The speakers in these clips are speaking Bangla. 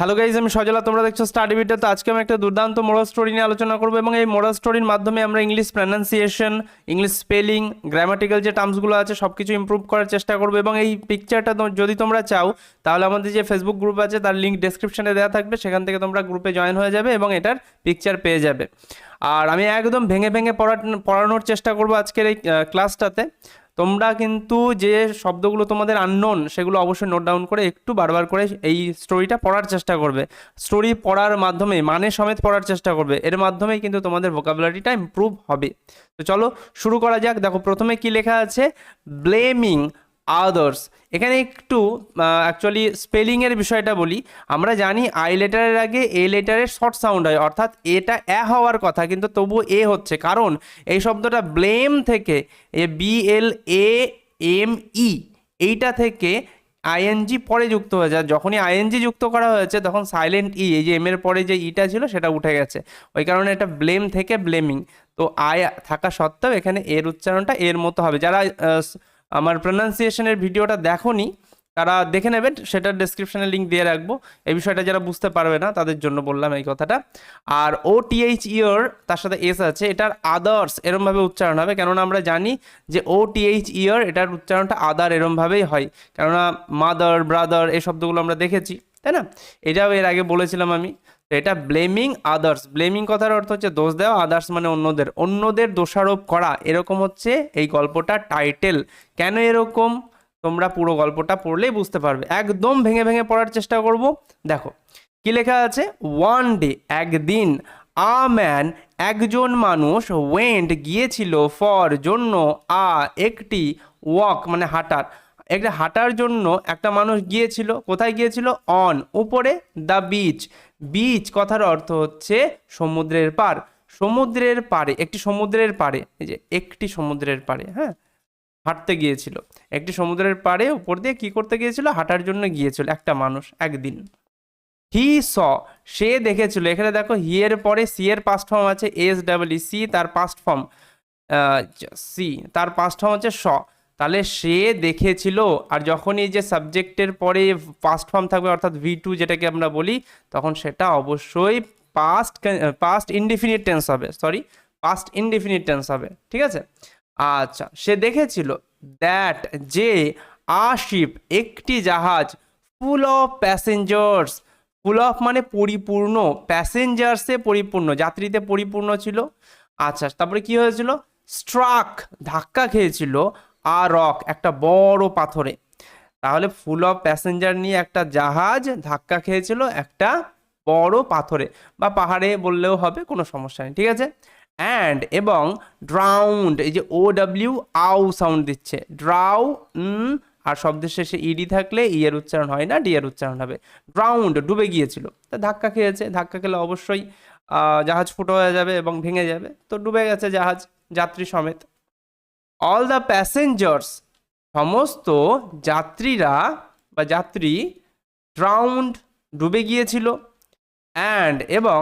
হ্যালো গাইজ আমি সজলা, তোমরা দেখছ স্টাডি ভিডিও তো আজকে আমি একটা দুর্দান্ত মোরাল স্টোরি নিয়ে আলোচনা করব এবং এই মোরাল স্টোরির মাধ্যমে আমরা English pronunciation English spelling grammatical যে টার্মসগুলো আছে সব কিছু ইমপ্রুভ করার চেষ্টা করব এবং এই পিকচারটা যদি তোমরা চাও, তাহলে আমাদের যে ফেসবুক গ্রুপ আছে, তার লিঙ্ক ডেসক্রিপশনে দেওয়া থাকবে, সেখান থেকে তোমরা গ্রুপে জয়েন হয়ে যাবে এবং এটার পিকচার পেয়ে যাবে। আর আমি একদম ভেঙে ভেঙে পড়া পড়ানোর চেষ্টা করব আজকের এই ক্লাসটাতে তোমরা কিন্তু যে শব্দগুলো তোমাদের আননোন সেগুলো অবশ্যই নোট ডাউন করে একটু বারবার করে এই স্টোরিটা পড়ার চেষ্টা করবে। স্টোরি পড়ার মাধ্যমে মানে সমেত পড়ার চেষ্টা করবে। এর মাধ্যমে কিন্তু তোমাদের ভোকাবুলারিটা ইম্প্রুভ হবে। তো চলো শুরু করা যাক। দেখো, প্রথমে কি লেখা আছে? ব্লেমিং আদার্স এখানে একটু অ্যাকচুয়ালি স্পেলিংয়ের বিষয়টা বলি। আমরা জানি আই লেটারের আগে এ লেটারের শর্ট সাউন্ড হয়, অর্থাৎ এটা এ হওয়ার কথা, কিন্তু তবু এ হচ্ছে। কারণ এই শব্দটা ব্লেম থেকে, A B L A M E এইটা থেকে আইএনজি পরে যুক্ত হয়ে যায়। যখনই আইএনজি যুক্ত করা হয়েছে, তখন সাইলেন্ট ই এই যে এম এর পরে যে ইটা ছিল, সেটা উঠে গেছে। ওই কারণে এটা ব্লেম থেকে ব্লেমিং তো আয় থাকা সত্ত্বেও এখানে এর উচ্চারণটা এর মতো হবে। যারা আমার প্রনাউন্সিয়েশনের ভিডিওটা দেখোনি, তারা দেখে নেবেন, সেটার ডেসক্রিপশনে লিঙ্ক দিয়ে রাখব। এই বিষয়টা যারা বুঝতে পারবে না, তাদের জন্য বললাম এই কথাটা। আর ও টিএইচ ইয়র তার সাথে এস আছে, এটার আদার্স এরমভাবে উচ্চারণ হবে, কেননা আমরা জানি যে ও টিএইচ ইয়ার এটার উচ্চারণটা আদার এরমভাবেই হয়। কেননা মাদার ব্রাদার এই শব্দগুলো আমরা দেখেছি, তাই না? এটাও এর আগে বলেছিলাম আমি। এটা ব্লেমিং আদার্স ব্লেমিং কথার অর্থ হচ্ছে দোষ দেওয়া আদার্স মানে অন্যদের। অন্যদের দোষারোপ করা, এরকম হচ্ছে এই গল্পটা টাইটেল কেন এরকম? তোমরা পুরো গল্পটা পড়লেই বুঝতে পারবে। একদম ভেঙে ভেঙে পড়ার চেষ্টা করব। দেখো, কি লেখা আছে? ওয়ান ডে একদিন আ ম্যান একজন মানুষ ওয়েন্ট গিয়েছিল ফর জন্য, আ, একটি ওয়াক মানে হাঁটার। একটা হাঁটার জন্য একটা মানুষ গিয়েছিল, কোথায় গিয়েছিল? অন, উপরে, দ্য বিচ। বিচ কথার অর্থ হচ্ছে সমুদ্রের পার। সমুদ্রের পারে একটি সমুদ্রের পারে এই যে একটি সমুদ্রের পারে হ্যাঁ? হাঁটতে গিয়েছিল। একটি সমুদ্রের পাড়ে, উপর দিয়ে কি করতে গিয়েছিল? হাঁটার জন্য গিয়েছিল একটা মানুষ একদিন। হি স সে দেখেছিল। এখানে দেখো হি এর পরে সি এর পাস্ট ফর্ম আছে এস ডাবল সি তার পাস্ট ফর্ম সি তার পাস্ট ফর্ম হচ্ছে স। তাহলে সে দেখেছিল আর যখন এই যে সাবজেক্টের পরে পাস্ট ফর্ম থাকবে, অর্থাৎ ভি টু যেটাকে আমরা বলি, তখন সেটা অবশ্যই পাস্ট পাস্ট ইনডিফিনিট টেন্স হবে। সরি পাস্ট ইনডিফিনিট টেন্স হবে। ঠিক আছে? আচ্ছা সে দেখেছিল দ্যাট যে আ শিপ একটি জাহাজ full of passengers full of মানে পরিপূর্ণ প্যাসেঞ্জার্সে পরিপূর্ণ, যাত্রীতে পরিপূর্ণ ছিল। আচ্ছা তারপরে কি হয়েছিল? স্ট্রাক ধাক্কা খেয়েছিল। আর রক, একটা বড় পাথরে। তাহলে ফুল অফ প্যাসেঞ্জার নিয়ে একটা জাহাজ ধাক্কা খেয়েছিল একটা বড় পাথরে। বা পাহাড়ে বললেও হবে, কোনো সমস্যা নেই, ঠিক আছে? অ্যান্ড এবং ড্রাউন্ড এই যে ও ডাব্লিউ আউ সাউন্ড দিচ্ছে। ড্রাউ আর শব্দের শেষে ইডি থাকলে ই এর উচ্চারণ হয় না ডি এর উচ্চারণ হবে। ড্রাউন্ড ডুবে গিয়েছিল। তা ধাক্কা খেয়েছে, ধাক্কা খেলে অবশ্যই জাহাজ ফুটো হয়ে যাবে এবং ভেঙে যাবে। তো ডুবে গেছে জাহাজ, যাত্রী সমেত। অল দ্য প্যাসেঞ্জার্স সমস্ত যাত্রীরা বা যাত্রী ড্রাউন্ড ডুবে গিয়েছিল অ্যান্ড এবং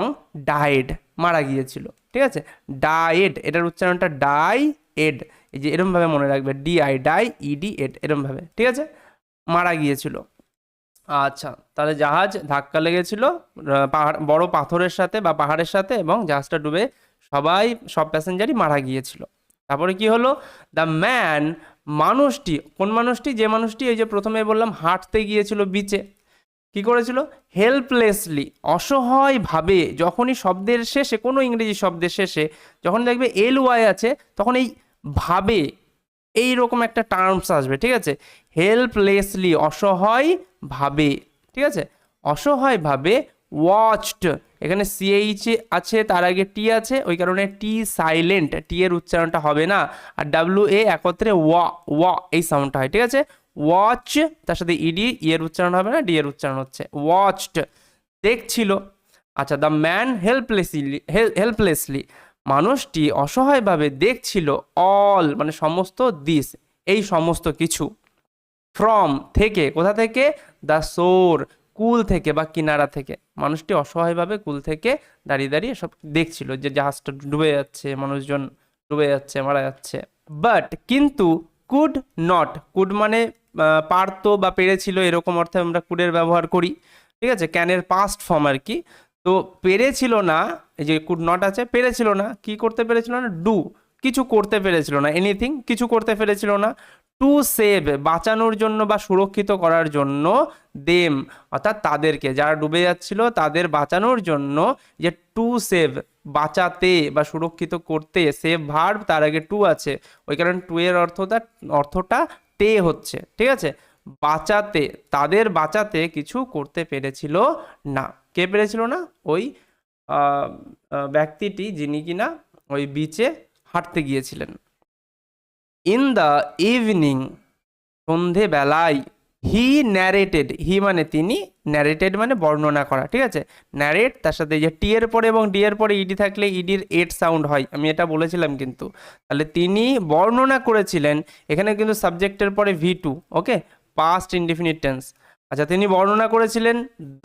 ডায়েড মারা গিয়েছিল। ঠিক আছে? ডায়েড এটার উচ্চারণটা ডাই এড এই যে এরমভাবে মনে রাখবে D I die ED ed এরমভাবে। ঠিক আছে? মারা গিয়েছিল। আচ্ছা তাহলে জাহাজ ধাক্কা লেগেছিল পাহাড়, বড় পাথরের সাথে বা পাহাড়ের সাথে এবং জাহাজটা ডুবে সবাই, সব প্যাসেঞ্জারই মারা গিয়েছিল। তারপরে কি হলো? দ্য ম্যান মানুষটি, কোন মানুষটি? যে মানুষটি, এই যে প্রথমে বললাম, হাঁটতে গিয়েছিল বিচে কি করেছিল? হেল্পলেসলি অসহায়ভাবে, যখনই শব্দের শেষে, কোনো ইংরেজি শব্দের শেষে, যখন দেখবে এল ওয়াই আছে, তখন এই ভাবে এই রকম একটা টার্মস আসবে, ঠিক আছে? হেল্পলেসলি অসহায় ভাবে ঠিক আছে? অসহায়ভাবে ওয়াচড এখানে সিএইচ আছে, তার আগে টি আছে, ওই কারণে টি সাইলেন্ট টি এর উচ্চারণটা হবে না। আর ডাব্লিউ এ একত্রে ওয়া ওয়া এই সাউন্ডটা হয়, ঠিক আছে? ওয়াচ তার সাথে ইডি ই এর উচ্চারণ হবে না ডি এর উচ্চারণ হচ্ছে ওয়াচড দেখছিল। আচ্ছা দ্য ম্যান হেল্পলেসলি হেল্পলেসলি মানুষটি অসহায়ভাবে দেখছিল অল মানে সমস্ত দিস এই সমস্ত কিছু। ফ্রম থেকে, কোথা থেকে? দ্য সোর কুল থেকে বা কিনারা থেকে। মানুষটি অসহায়ভাবে কুল থেকে দাঁড়িয়ে দাঁড়িয়ে সব দেখছিল যে জাহাজটা ডুবে যাচ্ছে, মানুষজন ডুবে যাচ্ছে, মারা যাচ্ছে। বাট কিন্তু কুড নট কুড মানে পারতো বা পেরেছিল এরকম অর্থে আমরা কুডের ব্যবহার করি। ঠিক আছে? ক্যানের পাস্ট ফর্ম আর কি। তো পেরেছিল না, এই যে কুড নট আছে, পেরেছিল না। কি করতে পেরেছিল না? ডু কিছু করতে পেরেছিল না। এনিথিং কিছু করতে পেরেছিল না। টু সেভ বাঁচানোর জন্য বা সুরক্ষিত করার জন্য দেম অর্থাৎ তাদেরকে। যারা ডুবে যাচ্ছিল, তাদের বাঁচানোর জন্য যে টু সেভ বাঁচাতে বা সুরক্ষিত করতে সেভ ভার্ব তার আগে টু আছে। ওই কারণে টু এর অর্থটা অর্থটা তে হচ্ছে, ঠিক আছে? বাঁচাতে, তাদের বাঁচাতে কিছু করতে পেরেছিল না। কে পেরেছিল না? ওই ব্যক্তিটি যিনি কিনা ওই বিচে হাঁটতে গিয়েছিলেন। ইন দ্য ইভিনিং সন্ধেবেলায় হি ন্যারেটেড হি মানে তিনি ন্যারেটেড মানে বর্ণনা করা, ঠিক আছে? ন্যারেট তার সাথে যে টি এর পরে এবং ডি এর পরে ইডি থাকলে ইডির এট সাউন্ড হয়, আমি এটা বলেছিলাম কিন্তু। তাহলে তিনি বর্ণনা করেছিলেন, এখানে কিন্তু সাবজেক্টের পরে V two okay past indefinite tense আচ্ছা তিনি বর্ণনা করেছিলেন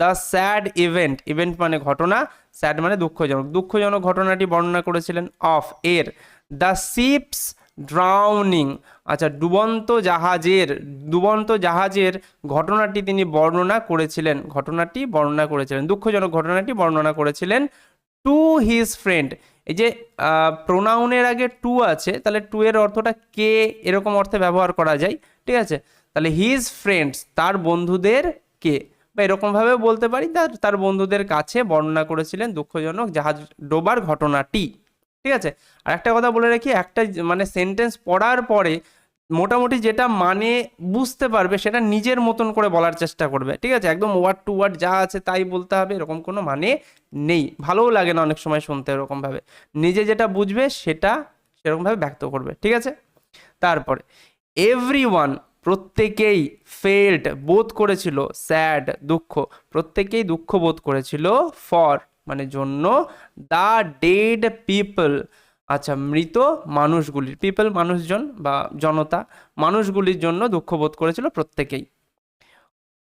দ্য স্যাড ইভেন্ট ইভেন্ট মানে ঘটনা স্যাড মানে দুঃখজনক। দুঃখজনক ঘটনাটি বর্ণনা করেছিলেন অফ এর। দ্য শিপস ড্রাউনিং আচ্ছা ডুবন্ত জাহাজের ডুবন্ত জাহাজের ঘটনাটি তিনি বর্ণনা করেছিলেন। ঘটনাটি বর্ণনা করেছিলেন, দুঃখজনক ঘটনাটি বর্ণনা করেছিলেন টু হিজ ফ্রেন্ড এই যে প্রোনাউনের আগে টু আছে, তাহলে টু এর অর্থটা কে, এরকম অর্থে ব্যবহার করা যায়, ঠিক আছে? তাহলে হিজ ফ্রেন্ডস তার বন্ধুদের কে? বা এরকমভাবেও বলতে পারি, তার তার বন্ধুদের কাছে বর্ণনা করেছিলেন দুঃখজনক জাহাজ ডোবার ঘটনাটি। ঠিক আছে? আর একটা কথা বলে রাখি, একটা মানে সেন্টেন্স পড়ার পরে মোটামুটি যেটা মানে বুঝতে পারবে সেটা নিজের মতন করে বলার চেষ্টা করবে। ঠিক আছে? একদম ওয়ার্ড টু ওয়ার্ড যা আছে তাই বলতে হবে, এরকম কোনো মানে নেই। ভালোও লাগে না অনেক সময় শুনতে এরকমভাবে। নিজে যেটা বুঝবে সেটা সেরকমভাবে ব্যক্ত করবে। ঠিক আছে? তারপরে এভরি ওয়ান প্রত্যেকেই ফেল্ড বোধ করেছিল স্যাড দুঃখ। প্রত্যেকেই দুঃখ বোধ করেছিল ফর মানে জন্য দ্য ডেড পিপল। আচ্ছা মৃত মানুষগুলির, পিপল মানুষজন বা জনতা মানুষগুলির জন্য দুঃখ বোধ করেছিল প্রত্যেকেই।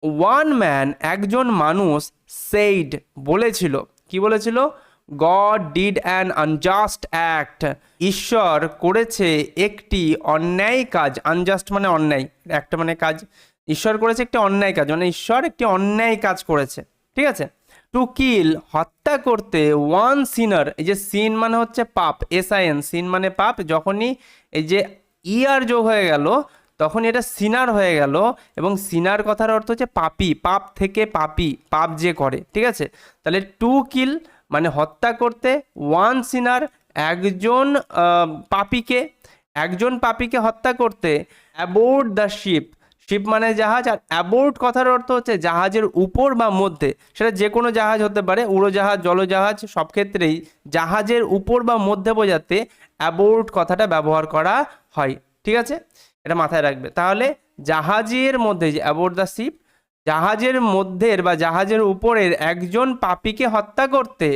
ওয়ান ম্যান, একজন মানুষ সেইড বলেছিল, কি বলেছিল? God did an unjust act. ঈশ্বর করেছে একটি অন্যায় কাজ, আনজাস্ট মানে অন্যায়, একটা মানে কাজ, ঈশ্বর করেছে একটি অন্যায় কাজ মানে ঈশ্বর একটি অন্যায় কাজ করেছে, ঠিক আছে? টু কিল হত্যা করতে ওয়ান সিনার, এই যে সিন মানে হচ্ছে পাপ এসআইএন সিন মানে পাপ, যখনই এই যে ইয়ার যোগ হয়ে গেল তখন এটা সিনার হয়ে গেল, এবং সিনার কথার অর্থ হচ্ছে পাপি, পাপ থেকে পাপি, পাপ যে করে, ঠিক আছে? তাহলে টু কিল মানে হত্যা করতে ওয়ান সিনার, একজন পাপীকে, একজন পাপিকে হত্যা করতে অ্যাবোর্ড দ্য শিপ শিপ মানে জাহাজ আর অ্যাবোর্ড কথার অর্থ হচ্ছে জাহাজের উপর বা মধ্যে। সেটা যে কোনো জাহাজ হতে পারে, উড়োজাহাজ, জলজাহাজ, সব ক্ষেত্রেই জাহাজের উপর বা মধ্যে বোঝাতে অ্যাবোর্ড কথাটা ব্যবহার করা হয়। ঠিক আছে? এটা মাথায় রাখবে। তাহলে জাহাজের মধ্যে যে অ্যাবোর্ড দ্য শিপ জাহাজের মধ্যের বা জাহাজের উপরের একজন পাপীকে হত্যা করতে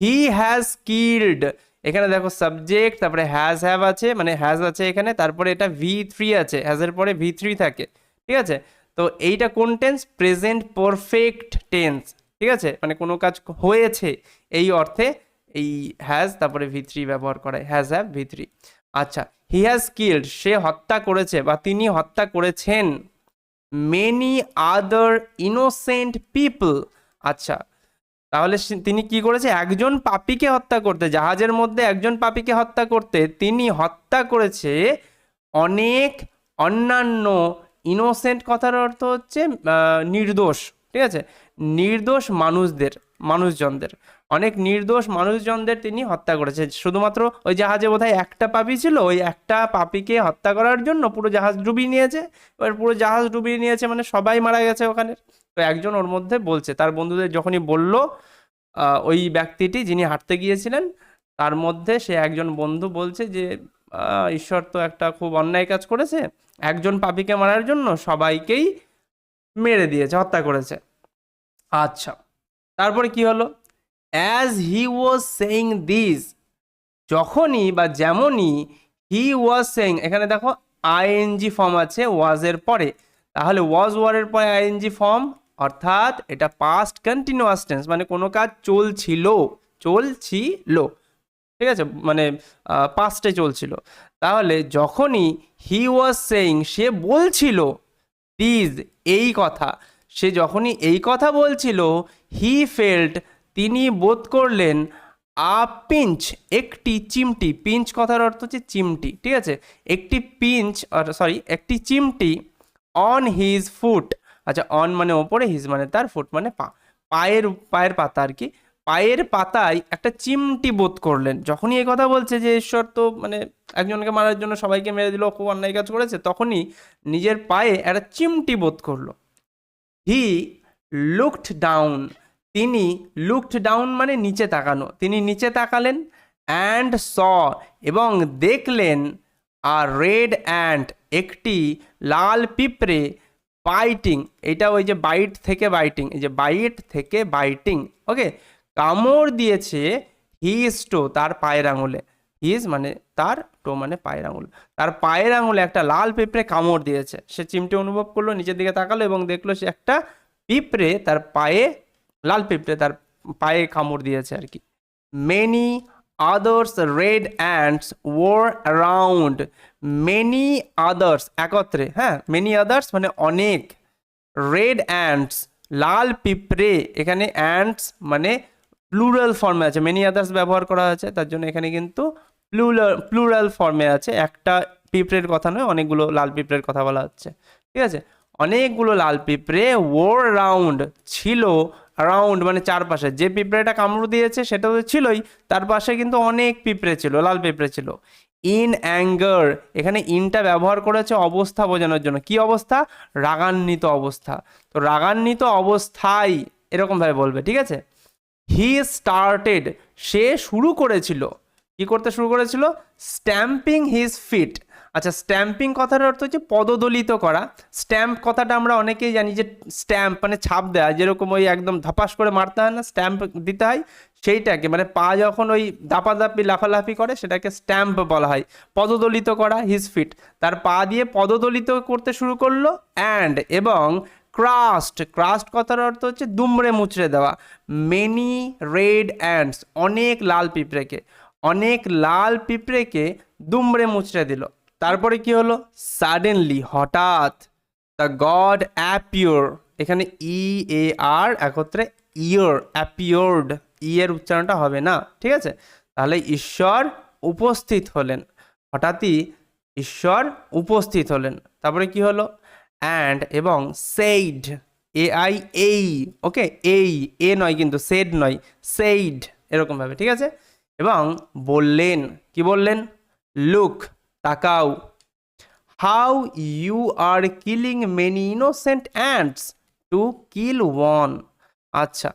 হি হ্যাজ কিল্ড এখানে দেখো সাবজেক্ট তারপরে হ্যাজ হ্যাভ আছে মানে হ্যাজ আছে এখানে, তারপরে এটা ভি থ্রি আছে হ্যাজের পরে ভি থ্রি থাকে, ঠিক আছে? তো এইটা কোন টেন্স প্রেজেন্ট পারফেক্ট টেন্স ঠিক আছে? মানে কোনো কাজ হয়েছে এই অর্থে এই হ্যাজ তারপরে ভি থ্রি ব্যবহার করে হ্যাজ হ্যাভ ভি থ্রি আচ্ছা হি হ্যাজ কিল্ড সে হত্যা করেছে বা তিনি হত্যা করেছেন মেনি আদার ইনোসেন্ট পিপল আচ্ছা তাহলে তিনি কি করেছে? একজন পাপীকে হত্যা করতে, জাহাজের মধ্যে একজন পাপীকে হত্যা করতে তিনি হত্যা করেছে অনেক অন্যান্য ইনোসেন্ট কথার অর্থ হচ্ছে নির্দোষ, ঠিক আছে? নির্দোষ মানুষদের, মানুষজনদের। অনেক নির্দোষ মানুষজনদের তিনি হত্যা করেছে। শুধুমাত্র ওই জাহাজে বোধহয় একটা পাপি ছিল, ওই একটা পাপিকে হত্যা করার জন্য পুরো জাহাজ ডুবিয়ে নিয়েছে। এবার পুরো জাহাজ ডুবিয়ে নিয়েছে মানে সবাই মারা গেছে ওখানে। তো একজন ওর মধ্যে বলছে, তার বন্ধুদের যখনই বলল ওই ব্যক্তিটি যিনি হাঁটতে গিয়েছিলেন, তার মধ্যে সে একজন বন্ধু বলছে যে ঈশ্বর তো একটা খুব অন্যায় কাজ করেছে, একজন পাপীকে মারার জন্য সবাইকেই মেরে দিয়েছে, হত্যা করেছে। আচ্ছা তারপরে কি হলো? As he was saying this যখনই বা যেমনই হি ওয়াজ সেইং এখানে দেখো আইএনজি ফর্ম আছে ওয়াজের পরে, তাহলে ওয়াজ ওয়ারের পরে আইএনজি ফর্ম অর্থাৎ এটা পাস্ট কন্টিনিউয়াস টেন্স মানে কোনো কাজ চলছিল চলছিল। ঠিক আছে? মানে পাস্টে চলছিল। তাহলে যখনই হি ওয়াজ সেইং সে বলছিল দিজ এই কথা, সে যখনই এই কথা বলছিল হি ফেল্ট তিনি বোধ করলেন, আ পিঞ্চ একটি চিমটি পিঞ্চ কথার অর্থ হচ্ছে চিমটি, ঠিক আছে? একটি পিঞ্চ সরি একটি চিমটি অন হিজ ফুট আচ্ছা অন মানে ওপরে হিজ মানে তার ফুট মানে পা। পায়ের পায়ের পাতা আর কি। পায়ের পাতায় একটা চিমটি বোধ করলেন। যখনই এই কথা বলছে যে, ঈশ্বর তো মানে একজনকে মারার জন্য সবাইকে মেরে দিল, খুব অন্যায় কাজ করেছে, তখনই নিজের পায়ে একটা চিমটি বোধ করল। হি লুকড ডাউন তিনি লুকড ডাউন মানে নিচে তাকানো। তিনি নিচে তাকালেন অ্যান্ড স এবং দেখলেন আর রেড অ্যান্ড একটি লাল পিঁপড়ে বাইটিং এটা ওই যে বাইট থেকে বাইটিং এই যে বাইট থেকে বাইটিং ওকে কামড় দিয়েছে হিজ টো তার পায়ের আঙুলে। হিজ মানে তার টো মানে পায়ের আঙুল। তার পায়ের আঙুলে একটা লাল পিঁপড়ে কামড় দিয়েছে। সে চিমটে অনুভব করল, নিচের দিকে তাকালো এবং দেখল সে একটা পিঁপড়ে তার পায়ে, লাল পিঁপড়ে তার পায়ে কামড় দিয়েছে আর কি। Many others red ants were around many others একত্রে হ্যাঁ মেনি আদার্স মানে অনেক। রেড অ্যান্ডস লাল পিঁপড়ে, এখানে অ্যান্ডস মানে প্লুরাল ফর্মে আছে। মেনি আদার্স ব্যবহার করা হয়েছে, তার জন্য এখানে কিন্তু প্লুরাল প্লুরাল ফর্মে আছে। একটা পিঁপড়ের কথা নয়, অনেকগুলো লাল পিঁপড়ের কথা বলা হচ্ছে। ঠিক আছে? অনেকগুলো লাল পিঁপড়ে ওর রাউন্ড ছিল রাউন্ড মানে চারপাশে। যে পিঁপড়েটা কামড় দিয়েছে সেটা তো ছিলই, তার পাশে কিন্তু অনেক পিঁপড়ে ছিল, লাল পিঁপড়ে ছিল। ইন অ্যাঙ্গার এখানে ইনটা ব্যবহার করেছে অবস্থা বোঝানোর জন্য। কি অবস্থা? রাগান্বিত অবস্থা। তো রাগান্বিত অবস্থায় এরকমভাবে বলবে, ঠিক আছে? হি স্টার্টেড সে শুরু করেছিল। কি করতে শুরু করেছিল? স্ট্যাম্পিং হিজ ফিট আচ্ছা স্ট্যাম্পিং কথার অর্থ হচ্ছে পদদলিত করা। স্ট্যাম্প কথাটা আমরা অনেকেই জানি যে স্ট্যাম্প মানে ছাপ দেওয়া যেরকম ওই একদম ধপাস করে মারতে হয় না স্ট্যাম্প দিতে হয়, সেইটাকে মানে পা যখন ওই দাপাদাপি, লাফালাফি করে, সেটাকে স্ট্যাম্প বলা হয়। পদদলিত করা হিজ ফিট তার পা দিয়ে পদদলিত করতে শুরু করল অ্যান্ড এবং ক্রাস্ট ক্রাস্ট কথার অর্থ হচ্ছে দুমড়ে মুচড়ে দেওয়া। মেনি রেড অ্যান্ডস অনেক লাল পিঁপড়েকে, অনেক লাল পিঁপড়েকে দুমড়ে মুচড়ে দিল। তারপরে কি হলো? সাডেনলি হঠাৎ দ্য গড অ্যাপিওর এখানে ই এ আর একত্রে ইয়র অ্যাপিওর্ড ই এর উচ্চারণটা হবে না, ঠিক আছে? তাহলে ঈশ্বর উপস্থিত হলেন। হঠাৎই ঈশ্বর উপস্থিত হলেন। তারপরে কি হলো? অ্যান্ড এবং সেইড এ আই এই ওকে এই এ নয় কিন্তু সেড নয় সেইড এরকমভাবে ঠিক আছে? এবং বললেন, কি বললেন? লুক তাকাও। How you are killing many innocent ants to kill one আচ্ছা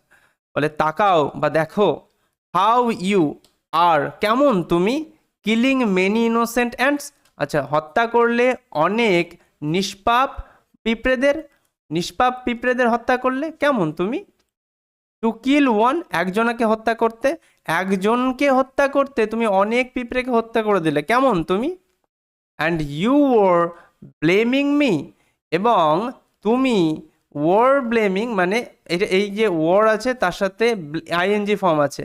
বলে তাকাও বা দেখো। হাউ ইউ আর কেমন তুমি কিলিং মেনি ইনোসেন্ট অ্যান্ডস আচ্ছা হত্যা করলে অনেক নিষ্পাপ পিঁপড়েদের নিষ্পাপ পিঁপড়েদের হত্যা করলে কেমন তুমি? টু কিল ওয়ান একজনকে হত্যা করতে, একজনকে হত্যা করতে তুমি অনেক পিঁপড়েকে হত্যা করে দিলে, কেমন তুমি? And you are blaming me এবং তুমি ওর ব্লেমিং মানে এটা এই যে ওর আছে, তার সাথে আইএনজি ফর্ম আছে।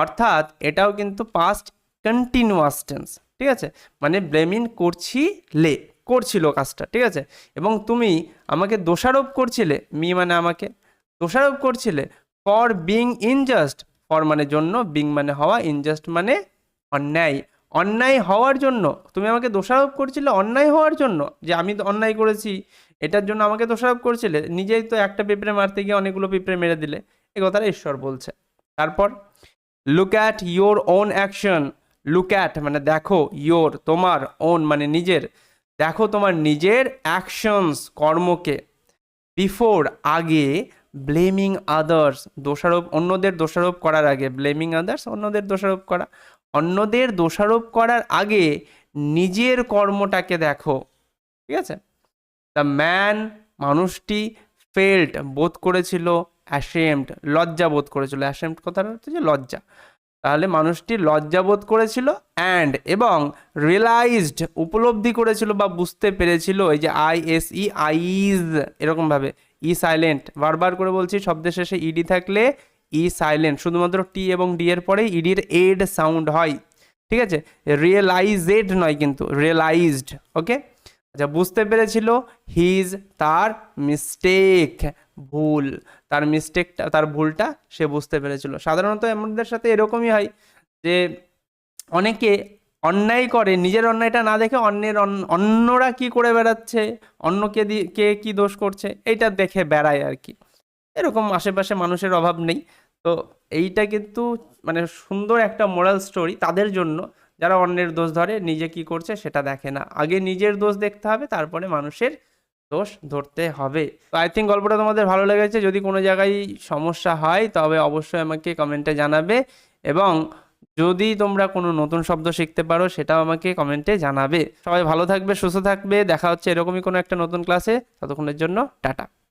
অর্থাৎ এটাও কিন্তু পাস্ট কন্টিনিউয়াস টেন্স ঠিক আছে? মানে ব্লেমিং করছি লে করছিল কাজটা, ঠিক আছে? এবং তুমি আমাকে দোষারোপ করছিলে মি মানে আমাকে। দোষারোপ করছিলে ফর বিং ইনজাস্ট ফর মানে জন্য বিং মানে হওয়া ইনজাস্ট মানে অন্যায়। অন্যায় হওয়ার জন্য, তুমি আমাকে দোষারোপ করছিলে অন্যায় হওয়ার জন্য, যে আমি অন্যায় করেছি, এটার জন্য আমাকে দোষারোপ করছিলে, নিজেই তো একটা পিঁপড়ে মারতে গিয়ে অনেকগুলো পিঁপড়ে মেরে দিলে, এ কথাটা ঈশ্বর বলছে। তারপর look at your own action look at মানে দেখো ইয়োর তোমার ওন মানে নিজের, দেখো তোমার নিজের অ্যাকশনস কর্মকে বিফোর আগে ব্লেমিং আদার্স দোষারোপ, অন্যদের দোষারোপ করার আগে ব্লেমিং আদার্স অন্যদের দোষারোপ করা অন্যদের দোষারোপ করার আগে নিজের কর্মটাকে দেখো, ঠিক আছে? দ্য ম্যান মানুষটি ফেল্ট বোধ করেছিল অ্যাশেমড লজ্জা বোধ করেছিল। অ্যাশেমড কথাটা হচ্ছে যে লজ্জা। তাহলে মানুষটি লজ্জা বোধ করেছিল অ্যান্ড এবং রিয়েলাইজড উপলব্ধি করেছিল বা বুঝতে পেরেছিল, এই যে আই এস ই আইজ এরকমভাবে ই সাইলেন্ট বারবার করে বলছি, শব্দের শেষে ইডি থাকলে ই সাইলেন্ট, শুধুমাত্র টি এবং ডি এর পরে ইডির এড সাউন্ড হয়। ঠিক আছে? রিয়েলাইজেড নয় কিন্তু, রিয়েলাইজড, ওকে? আচ্ছা বুঝতে পেরেছিল? হিজ তার মিস্টেক, ভুল। তার মিস্টেকটা, তার ভুলটা সে বুঝতে পেরেছিল। সাধারণত আমাদের সাথে এরকমই হয় যে, অনেকে অন্যায় করে, নিজের অন্যায়টা না দেখে অন্যের অন্যরা কি করে বেড়াচ্ছে অন্যকে দিয়ে কে কি দোষ করছে, এইটা দেখে বেড়ায় আর কি। এরকম আশেপাশে মানুষের অভাব নেই। তো এইটা কিন্তু মানে সুন্দর একটা মোরাল স্টোরি তাদের জন্য। যারা অন্যের দোষ ধরে, নিজে কি করছে সেটা দেখে না। আগে নিজের দোষ দেখতে হবে, তারপরে মানুষের দোষ ধরতে হবে। তো আই থিঙ্ক গল্পটা তোমাদের ভালো লেগেছে। যদি কোনো জায়গায় সমস্যা হয়, তবে অবশ্যই আমাকে কমেন্টে জানাবে। এবং যদি তোমরা কোনো নতুন শব্দ শিখতে পারো, সেটাও আমাকে কমেন্টে জানাবে। সবাই ভালো থাকবে, সুস্থ থাকবে। দেখা হচ্ছে এরকমই কোনো একটা নতুন ক্লাসে ততক্ষণের জন্য, টাটা।